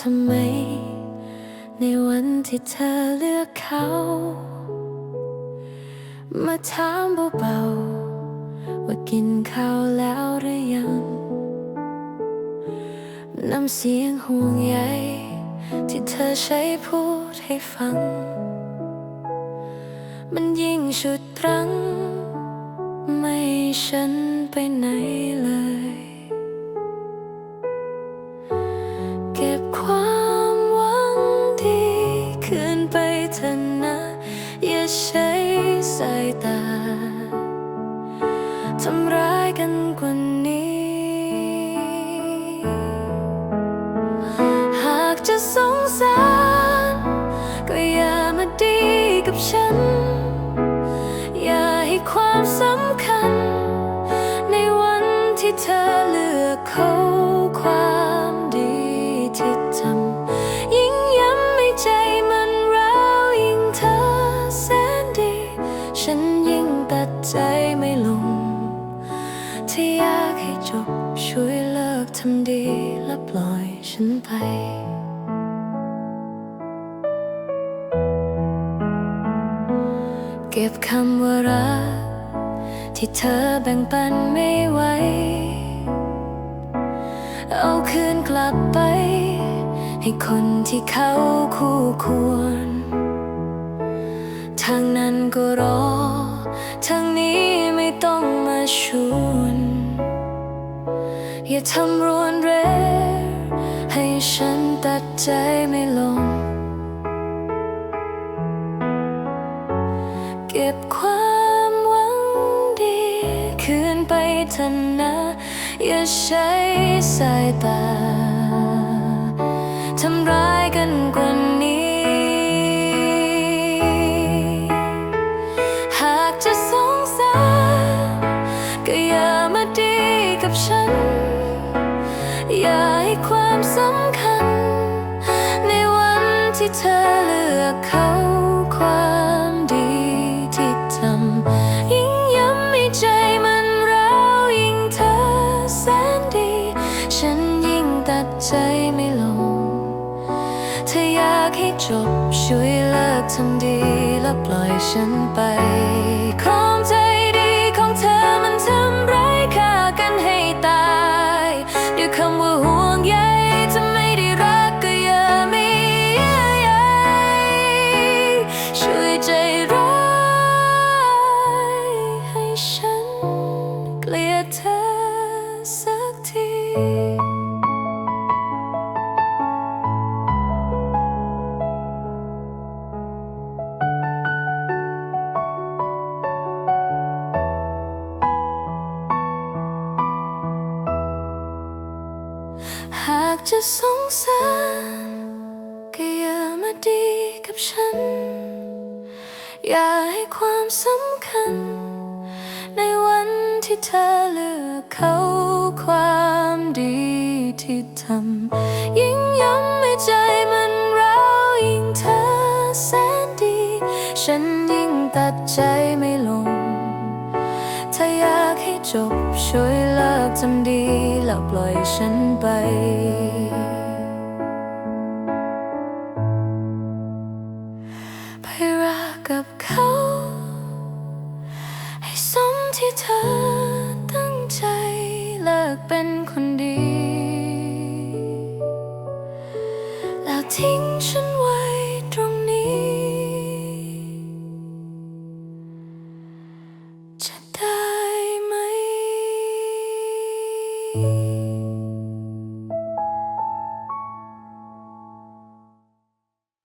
ทำไม ในวันที่เธอเลือกเขา มาถามเบาๆว่ากินข้าวแล้วหรือยัง น้ำเสียงห่วงใยที่เธอใช้พูดให้ฟัง มันยิ่งชุดรั้ง ไม่ฉันไปไหนเลย ทำร้ายกันกว่านี้ หากจะสงสารก็อย่ามาดีกับฉัน อย่าให้ความสำคัญ ในวันที่เธอเลือกเขา ที่อยากให้จบช่วยเลิกทำดีและปล่อยฉันไป เก็บคำว่ารักที่เธอแบ่งปันไม่ไหว เอาคืนกลับไป ให้คนที่เขาคู่ควร ทางนั้นก็รอ ทางนี้ไม่ต้องมาชวน อย่าทำรวนเรให้ฉันตัดใจไม่ลง เก็บความหวังดี คืนไปเถอะนะ อย่าใช้สายตาทำร้ายกันกว่านี้ หากจะสงสารก็อย่ามาดีกับฉัน ที่เธอเลือกเขาความดีที่ทำยิ่งย้ำให้ใจมันร้าวยิ่งเธอแสนดี ฉันยิ่งตัดใจไม่ลง เธออยากให้จบช่วยเลิกทำดีและปล่อยฉันไป ฉันเกลียดเธอสักทีหากจะสงสารก็อย่ามาดีกับฉัน อย่าให้ความสำคัญ ในวันที่เธอเลือกเขาความดีที่ทำยิ่งย้ำให้ใจมันร้าวยิ่งเธอแสนดี ฉันยิ่งตัดใจไม่ลง ถ้าอยากให้จบช่วยเลิกทำดี แล้วปล่อยฉันไปไป ที่เธอตั้งใจเลิกเป็นคนดี แล้วทิ้งฉันไว้ตรงนี้ จะได้ไหม